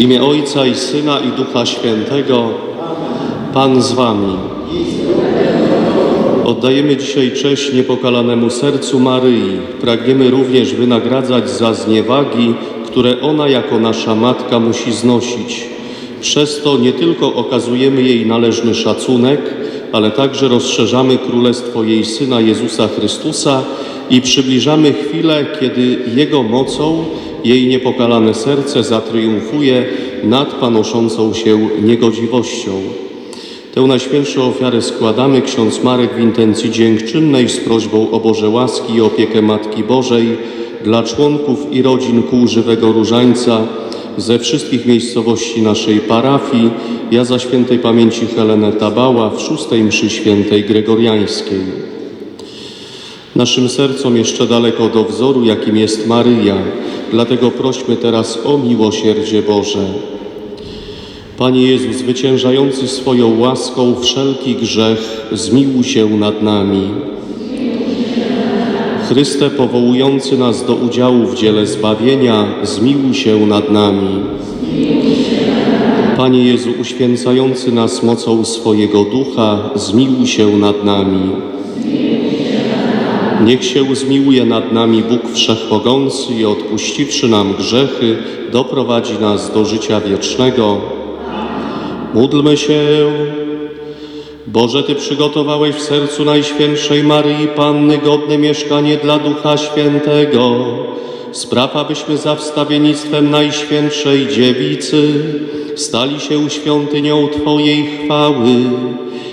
W imię Ojca i Syna i Ducha Świętego, Pan z Wami. Oddajemy dzisiaj cześć niepokalanemu sercu Maryi. Pragniemy również wynagradzać za zniewagi, które ona jako nasza matka musi znosić. Przez to nie tylko okazujemy jej należny szacunek, ale także rozszerzamy królestwo jej Syna Jezusa Chrystusa i przybliżamy chwilę, kiedy Jego mocą jej niepokalane serce zatriumfuje nad panoszącą się niegodziwością. Tę najświętszą ofiarę składamy ksiądz Marek w intencji dziękczynnej z prośbą o Boże łaski i opiekę Matki Bożej dla członków i rodzin kół Żywego Różańca ze wszystkich miejscowości naszej parafii, ja za świętej pamięci Helenę Tabała w szóstej mszy świętej gregoriańskiej. Naszym sercom jeszcze daleko do wzoru, jakim jest Maryja, dlatego prośmy teraz o miłosierdzie Boże. Panie Jezu, zwyciężający swoją łaską wszelki grzech, zmiłuj się nad nami. Chryste, powołujący nas do udziału w dziele zbawienia, zmiłuj się nad nami. Panie Jezu, uświęcający nas mocą swojego ducha, zmiłuj się nad nami. Niech się zmiłuje nad nami Bóg Wszechmogący i odpuściwszy nam grzechy, doprowadzi nas do życia wiecznego. Módlmy się. Boże, Ty przygotowałeś w sercu Najświętszej Maryi Panny godne mieszkanie dla Ducha Świętego. Spraw, abyśmy za wstawiennictwem Najświętszej Dziewicy stali się świątynią Twojej chwały.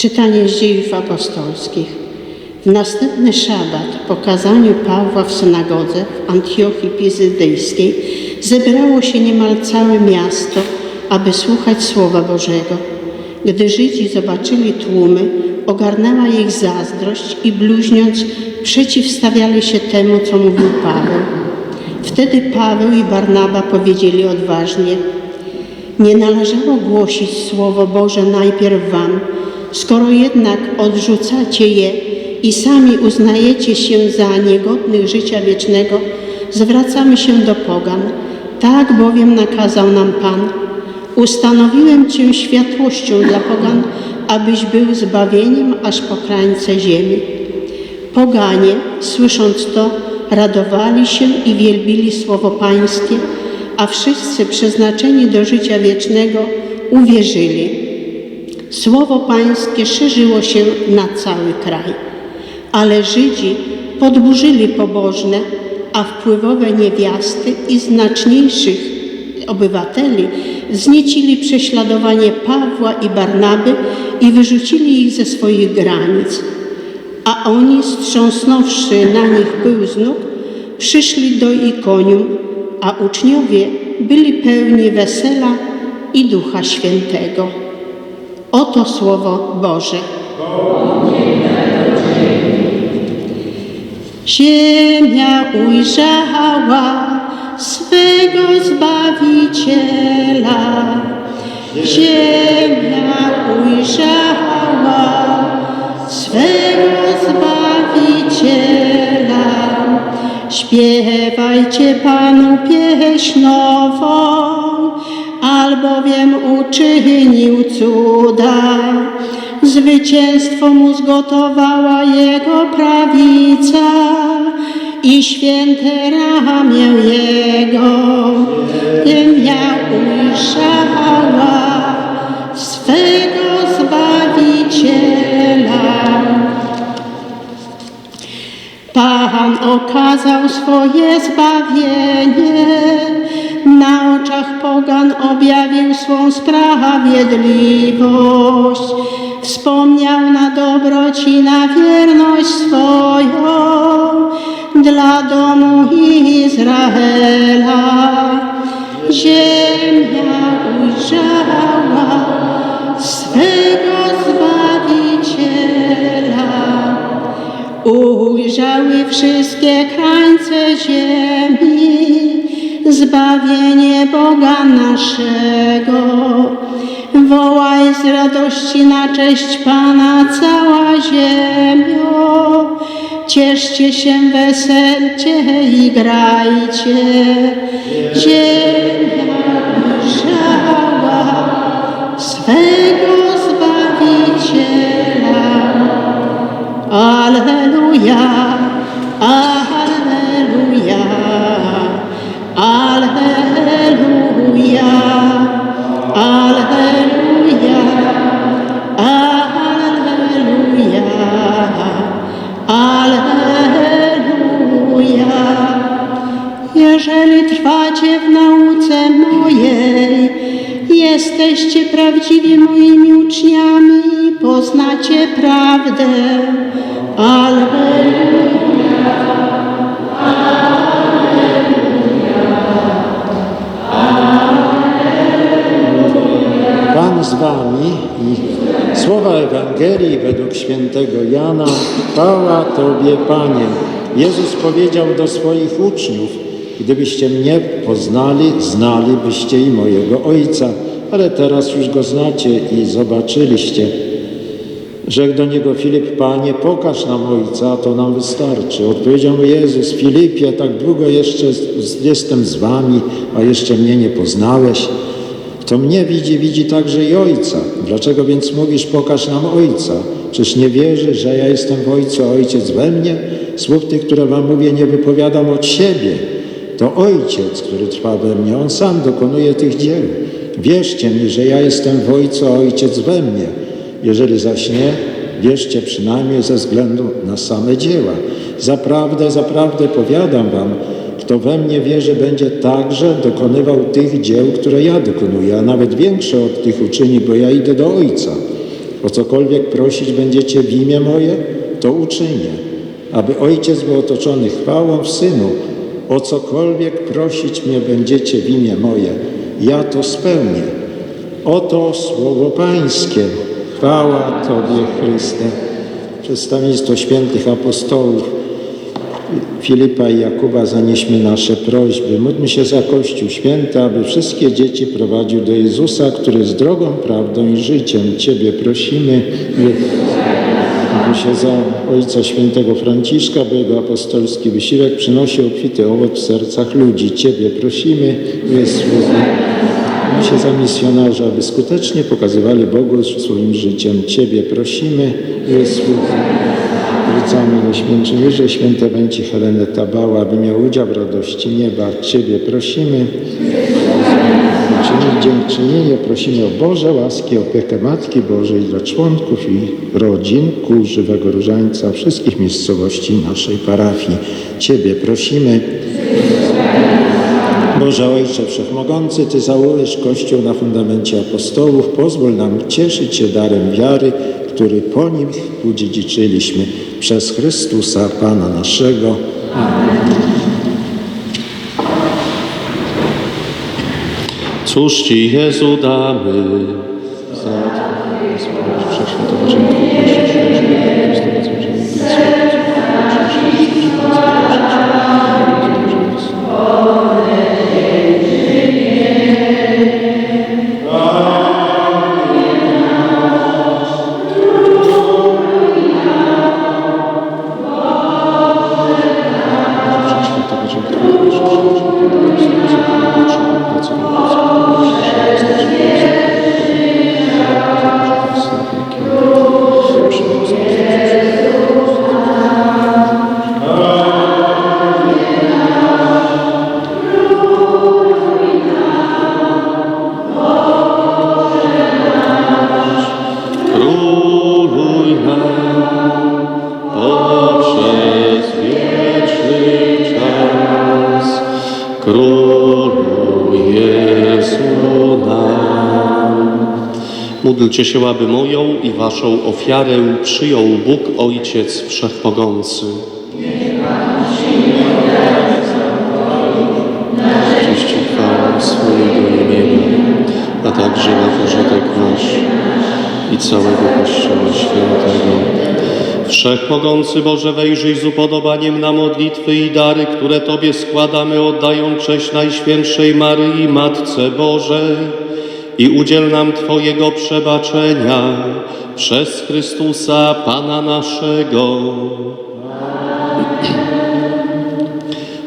Czytanie z dziejów apostolskich. W następny szabat po kazaniu Pawła w synagodze w Antiochii Pizydyjskiej zebrało się niemal całe miasto, aby słuchać Słowa Bożego. Gdy Żydzi zobaczyli tłumy, ogarnęła ich zazdrość i bluźniąc przeciwstawiali się temu, co mówił Paweł. Wtedy Paweł i Barnaba powiedzieli odważnie – nie należało głosić Słowo Boże najpierw wam, skoro jednak odrzucacie je i sami uznajecie się za niegodnych życia wiecznego, zwracamy się do pogan. Tak bowiem nakazał nam Pan. Ustanowiłem Cię światłością dla pogan, abyś był zbawieniem aż po krańce ziemi. Poganie, słysząc to, radowali się i wielbili Słowo Pańskie, a wszyscy przeznaczeni do życia wiecznego uwierzyli. Słowo Pańskie szerzyło się na cały kraj, ale Żydzi podburzyli pobożne, a wpływowe niewiasty i znaczniejszych obywateli zniecili prześladowanie Pawła i Barnaby i wyrzucili ich ze swoich granic. A oni, strząsnąwszy na nich pył z nóg, przyszli do Ikonium, a uczniowie byli pełni wesela i Ducha Świętego. Oto Słowo Boże. Ziemia ujrzała swego Zbawiciela. Ziemia ujrzała swego Zbawiciela. Śpiewajcie Panu pieśń nową, albowiem uczynił cuda. Zwycięstwo mu zgotowała jego prawica i święte ramię Jego, bym ja ujrzała swego Zbawiciela. Pan okazał swoje zbawienie, pogan objawił swą sprawiedliwość. Wspomniał na dobroć i na wierność swoją dla domu Izraela. Ziemia ujrzała swego Zbawiciela. Ujrzały wszystkie krańce ziemi, zbawienie Boga naszego. Wołaj z radości na cześć Pana cała ziemio. Cieszcie się, weselcie i grajcie. Ziemia ujrzała swego Zbawiciela. Alleluja, jesteście prawdziwi moimi uczniami, poznacie prawdę. Alleluja. Pan z wami i słowa Ewangelii według świętego Jana. Chwała Tobie, Panie. Jezus powiedział do swoich uczniów, gdybyście mnie poznali, znalibyście i mojego Ojca, ale teraz już Go znacie i zobaczyliście. Rzekł do niego Filip, Panie, pokaż nam Ojca, to nam wystarczy. Odpowiedział mu Jezus, Filipie, tak długo jeszcze jestem z wami, a jeszcze mnie nie poznałeś. Kto mnie widzi, widzi także i Ojca. Dlaczego więc mówisz, pokaż nam Ojca? Czyż nie wierzysz, że ja jestem w Ojcu, a Ojciec we mnie? Słów tych, które wam mówię, nie wypowiadam od siebie. To Ojciec, który trwa we mnie, On sam dokonuje tych dzieł. Wierzcie mi, że ja jestem w Ojcu, a Ojciec we mnie. Jeżeli zaś nie, wierzcie przynajmniej ze względu na same dzieła. Zaprawdę, zaprawdę powiadam wam, kto we mnie wierzy, będzie także dokonywał tych dzieł, które ja dokonuję, a nawet większe od tych uczyni, bo ja idę do Ojca. O cokolwiek prosić będziecie w imię moje, to uczynię, aby Ojciec był otoczony chwałą w Synu. O cokolwiek prosić mnie będziecie w imię moje, ja to spełnię. Oto słowo Pańskie. Chwała Tobie, Chryste. Przedstawieństwo świętych apostołów Filipa i Jakuba zanieśmy nasze prośby. Módlmy się za Kościół Święty, aby wszystkie dzieci prowadził do Jezusa, który jest drogą, prawdą i życiem. Ciebie prosimy. Módlmy się za Ojca Świętego Franciszka, by jego apostolski wysiłek przynosił obfity owoc w sercach ludzi. Ciebie prosimy. Jezu. Módlmy się za misjonarzy, aby skutecznie pokazywali Bogu swoim życiem. Ciebie prosimy. Jezu. Zwracamy do świętej Wierze święte będzie Helenę Tabała, aby miał udział w radości nieba. Ciebie prosimy. Czynić dziękczynienie prosimy o Boże łaski, opiekę Matki Bożej dla członków i rodzin kół żywego różańca wszystkich miejscowości naszej parafii. Ciebie prosimy. Boże Ojcze Wszechmogący, Ty założysz Kościół na fundamencie apostołów. Pozwól nam cieszyć się darem wiary, który po nim udziedziczyliśmy. Przez Chrystusa, Pana naszego. Cóż Ci, Jezu, damy? Za Módlcie aby moją i waszą ofiarę przyjął Bóg Ojciec Wszechmogący. Cześć i chwałę swojego imienia, a także na pożytek nasz i całego Kościoła Świętego. Wszechmogący Boże, wejrzyj z upodobaniem na modlitwy i dary, które Tobie składamy, oddając cześć Najświętszej Maryi, Matce Bożej i udziel nam Twojego przebaczenia przez Chrystusa, Pana naszego.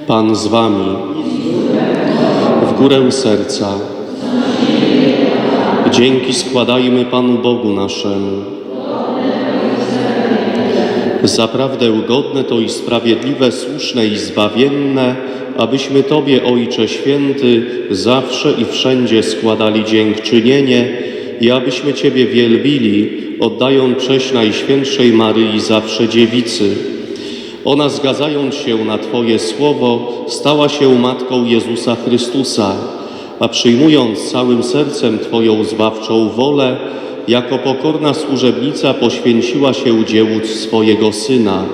Pan z Wami. W górę serca. Dzięki składajmy Panu Bogu naszemu. Zaprawdę godne to i sprawiedliwe, słuszne i zbawienne, abyśmy Tobie, Ojcze Święty, zawsze i wszędzie składali dziękczynienie i abyśmy Ciebie wielbili, oddając cześć Najświętszej Maryi zawsze Dziewicy. Ona, zgadzając się na Twoje słowo, stała się Matką Jezusa Chrystusa, a przyjmując całym sercem Twoją zbawczą wolę, jako pokorna służebnica poświęciła się dziełu swojego Syna.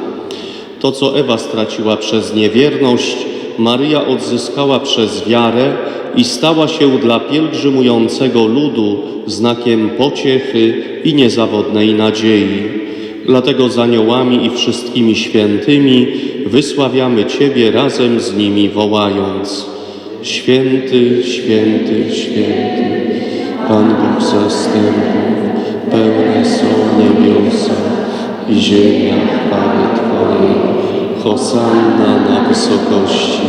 To, co Ewa straciła przez niewierność, Maryja odzyskała przez wiarę i stała się dla pielgrzymującego ludu znakiem pociechy i niezawodnej nadziei. Dlatego z aniołami i wszystkimi świętymi wysławiamy Ciebie razem z nimi wołając Święty, święty, święty, Pan Bóg zastępów, pełne są niebiosa i ziemia chwały Twojej. Hosanna na wysokości,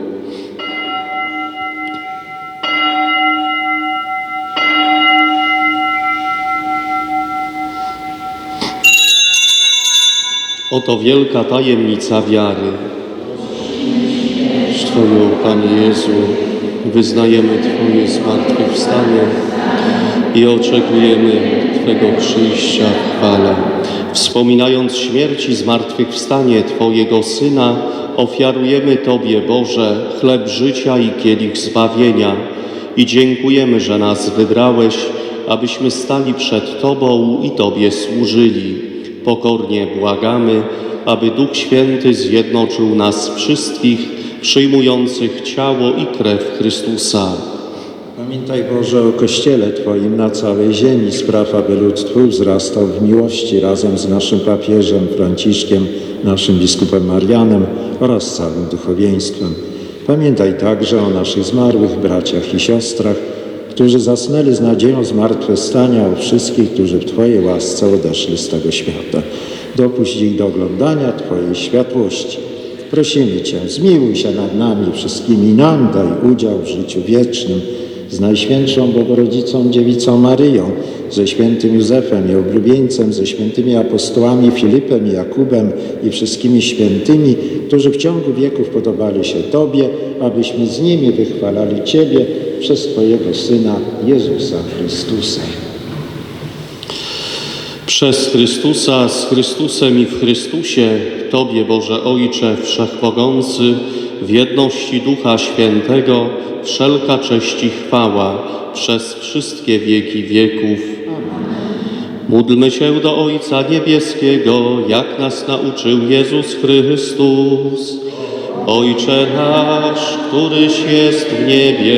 Oto wielka tajemnica wiary. Z Twoją, Panie Jezu, wyznajemy Twoje zmartwychwstanie i oczekujemy Twego przyjścia w chwale. Wspominając śmierć i zmartwychwstanie Twojego Syna, ofiarujemy Tobie, Boże, chleb życia i kielich zbawienia i dziękujemy, że nas wybrałeś, abyśmy stali przed Tobą i Tobie służyli. Pokornie błagamy, aby Duch Święty zjednoczył nas wszystkich, przyjmujących ciało i krew Chrystusa. Pamiętaj Boże o Kościele Twoim na całej ziemi, spraw, aby lud Twój wzrastał w miłości razem z naszym papieżem Franciszkiem, naszym biskupem Marianem oraz całym duchowieństwem. Pamiętaj także o naszych zmarłych braciach i siostrach, którzy zasnęli z nadzieją zmartwychwstania, o wszystkich, którzy w Twojej łasce odeszli z tego świata. Dopuść ich do oglądania Twojej światłości. Prosimy Cię, zmiłuj się nad nami wszystkimi, nam daj udział w życiu wiecznym z Najświętszą Bogorodzicą Dziewicą Maryją, ze świętym Józefem i oblubieńcem, ze świętymi apostołami Filipem i Jakubem i wszystkimi świętymi, którzy w ciągu wieków podobali się Tobie, abyśmy z nimi wychwalali Ciebie przez Twojego Syna Jezusa Chrystusa. Przez Chrystusa, z Chrystusem i w Chrystusie, Tobie Boże Ojcze Wszechmogący, w jedności Ducha Świętego, wszelka cześć i chwała przez wszystkie wieki wieków. Módlmy się do Ojca Niebieskiego, jak nas nauczył Jezus Chrystus. Ojcze nasz, któryś jest w niebie,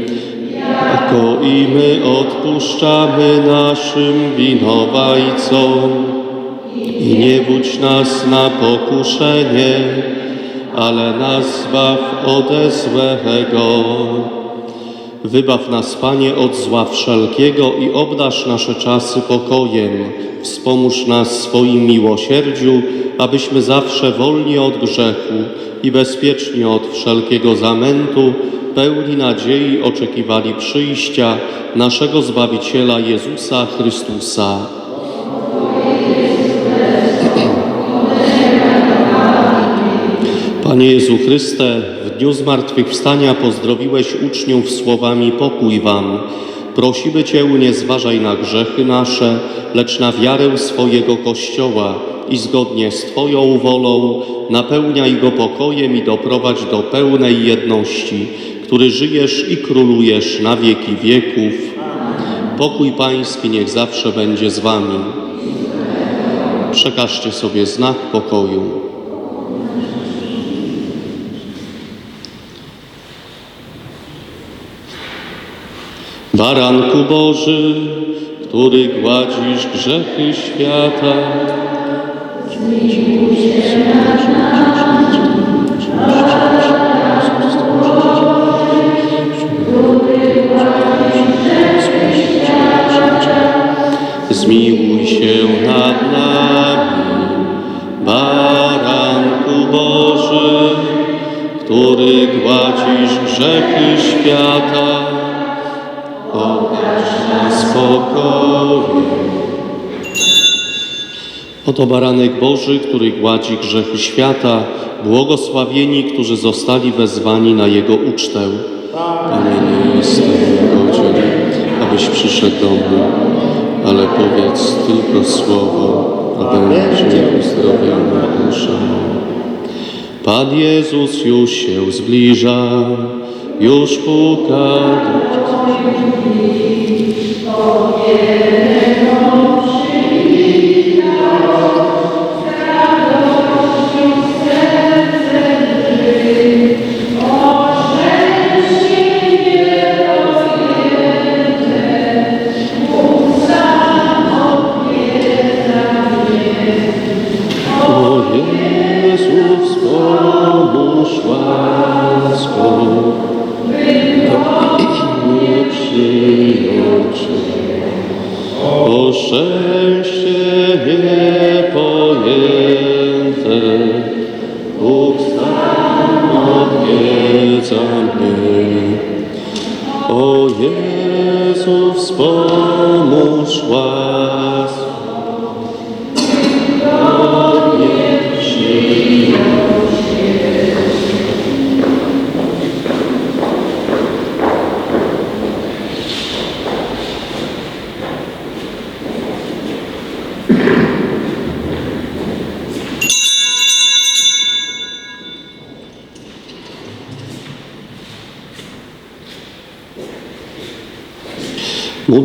jako i my odpuszczamy naszym winowajcom. I nie wódź nas na pokuszenie, ale nas zbaw ode złego. Wybaw nas, Panie, od zła wszelkiego i obdasz nasze czasy pokojem. Wspomóż nas swoim miłosierdziu, abyśmy zawsze wolni od grzechu i bezpieczni od wszelkiego zamętu, pełni nadziei oczekiwali przyjścia naszego Zbawiciela Jezusa Chrystusa. Panie Jezu Chryste, w dniu zmartwychwstania pozdrowiłeś uczniów słowami pokój wam. Prosimy Cię, nie zważaj na grzechy nasze, lecz na wiarę swojego Kościoła i zgodnie z Twoją wolą napełniaj go pokojem i doprowadź do pełnej jedności, który żyjesz i królujesz na wieki wieków. Pokój Pański niech zawsze będzie z Wami. Przekażcie sobie znak pokoju. Baranku Boży, który gładzisz grzechy świata. Się nad nami, Baranku Boży, który gładzisz grzechy świata. Spokoju. Oto baranek Boży, który gładzi grzechy świata, błogosławieni, którzy zostali wezwani na Jego ucztę. Panie, nie jestem godzien, abyś przyszedł do mnie, ale powiedz tylko słowo, a będzie uzdrowiona dusza. Pan Jezus już się zbliża, już puka do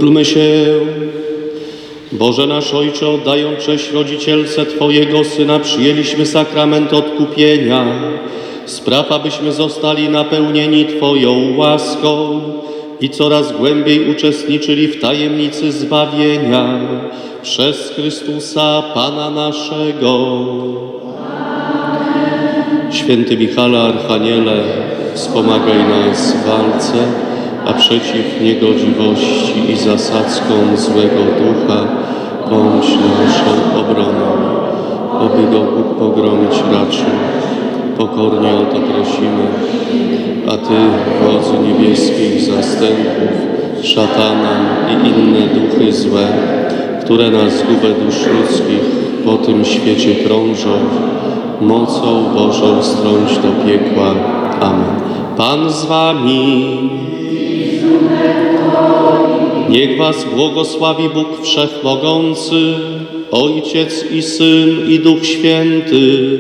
Módlmy się. Boże nasz Ojcze, oddając cześć rodzicielce Twojego Syna, przyjęliśmy sakrament odkupienia. Spraw, abyśmy zostali napełnieni Twoją łaską i coraz głębiej uczestniczyli w tajemnicy zbawienia przez Chrystusa Pana naszego. Święty Michale Archaniele, wspomagaj nas w walce, a przeciw niegodziwości i zasadzkom złego ducha bądź naszą obroną, oby go Bóg pogromić raczył. Pokornie o to prosimy. A Ty, wodzu niebieskich zastępów, szatana i inne duchy złe, które na zgubę dusz ludzkich po tym świecie krążą, mocą Bożą strąć do piekła. Amen. Pan z Wami. Niech Was błogosławi Bóg Wszechmogący, Ojciec i Syn i Duch Święty.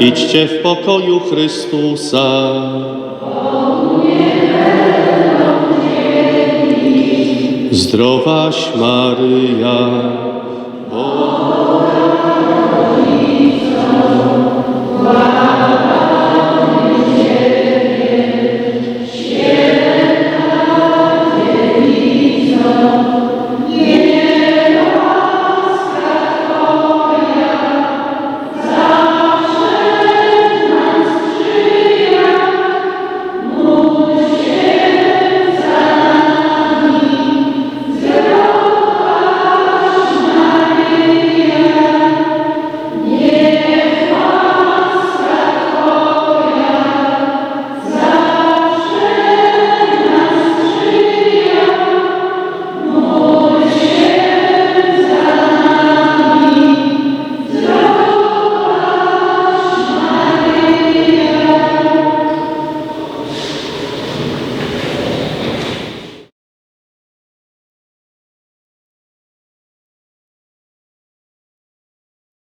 Idźcie w pokoju Chrystusa. Zdrowaś Maryja, Boga Wow.